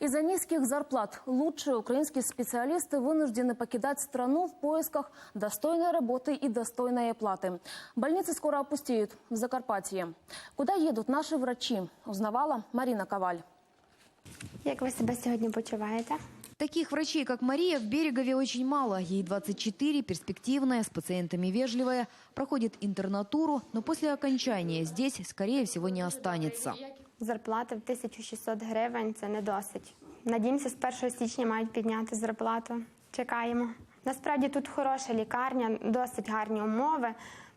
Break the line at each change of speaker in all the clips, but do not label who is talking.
Из-за низких зарплат лучшие украинские специалисты вынуждены покидать страну в поисках достойной работы и достойной оплаты. Больницы скоро опустеют в Закарпатье. Куда едут наши врачи, узнавала Марина Коваль.
Як ви себе сьогодні почуваєте?
Таких врачей, как Мария, в Берегове очень мало. Ей 24, перспективная, с пациентами вежливая, проходит интернатуру, но после окончания здесь, скорее всего, не останется.
Зарплата в 1600 гривень це не досить. Надіємося, з 1 січня мають підняти зарплату. Чекаємо. Насправді тут хороша лікарня, досить гарні умови.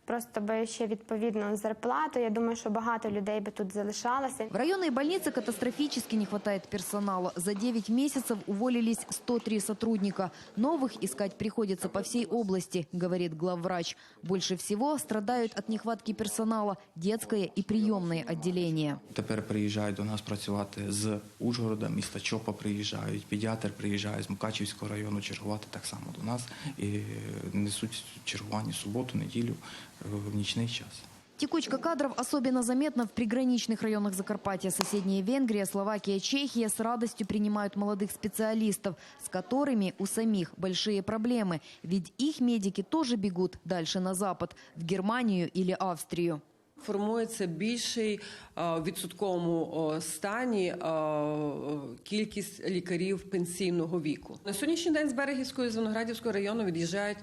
Просто би ще відповідну зарплату. Я думаю, що багато людей би тут залишалося.
В районной больнице катастрофически не хватает персонала. За 9 месяцев уволились 103 сотрудника. Новых искать приходится по всей области, говорит главврач. Больше всего страдают от нехватки персонала детское и приемное отделения.
Тепер приїжджають до нас працювати з Ужгорода, міста Чопа приїжджають, педіатр приїжджає з Мукачівського району чергувати так само до нас і несуть чергування суботу, неділю в нічний час.
Текучка кадров особенно заметна в приграничных районах Закарпатья. Соседние Венгрия, Словакия, Чехия с радостью принимают молодых специалистов, с которыми у самих большие проблемы. Ведь их медики тоже бегут дальше на запад, в Германию или Австрию.
Формується більший е, в відсотковому о, стані е, кількість лікарів пенсійного віку. На сьогоднішній день з Берегівського і з Виноградівського району від'їжджають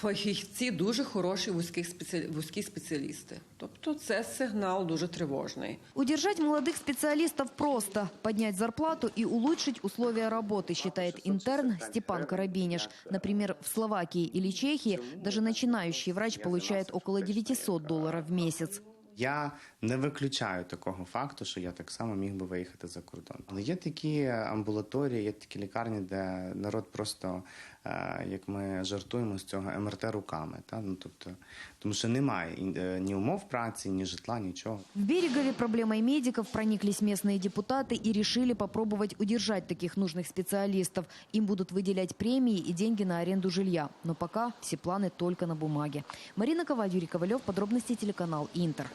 фахівці дуже хороші вузькі спеці... спеціалісти. Тобто це сигнал дуже тривожний.
Удержать молодых специалистов просто. Поднять зарплату и улучшить условия работы, считает интерн Степан Карабиниш. Например, в Словакии или Чехии даже начинающий врач получает около 900 долларов в месяц.
Я не виключаю такого факту, що я так само міг би виїхати за кордон. Але є такі амбулаторії, є такі лікарні, де народ просто, е, як ми жартуємо з цього, МРТ руками. Та? Ну, тобто, тому що немає і, е, ні умов праці, ні житла, нічого.
В Берегове проблемой медиков прониклись местные депутаты и решили попробовать удержать таких нужных специалистов. Им будут выделять премии и деньги на аренду жилья. Но пока все планы только на бумаге. Марина Коваль, Юрий Ковалев, подробности телеканал Интер.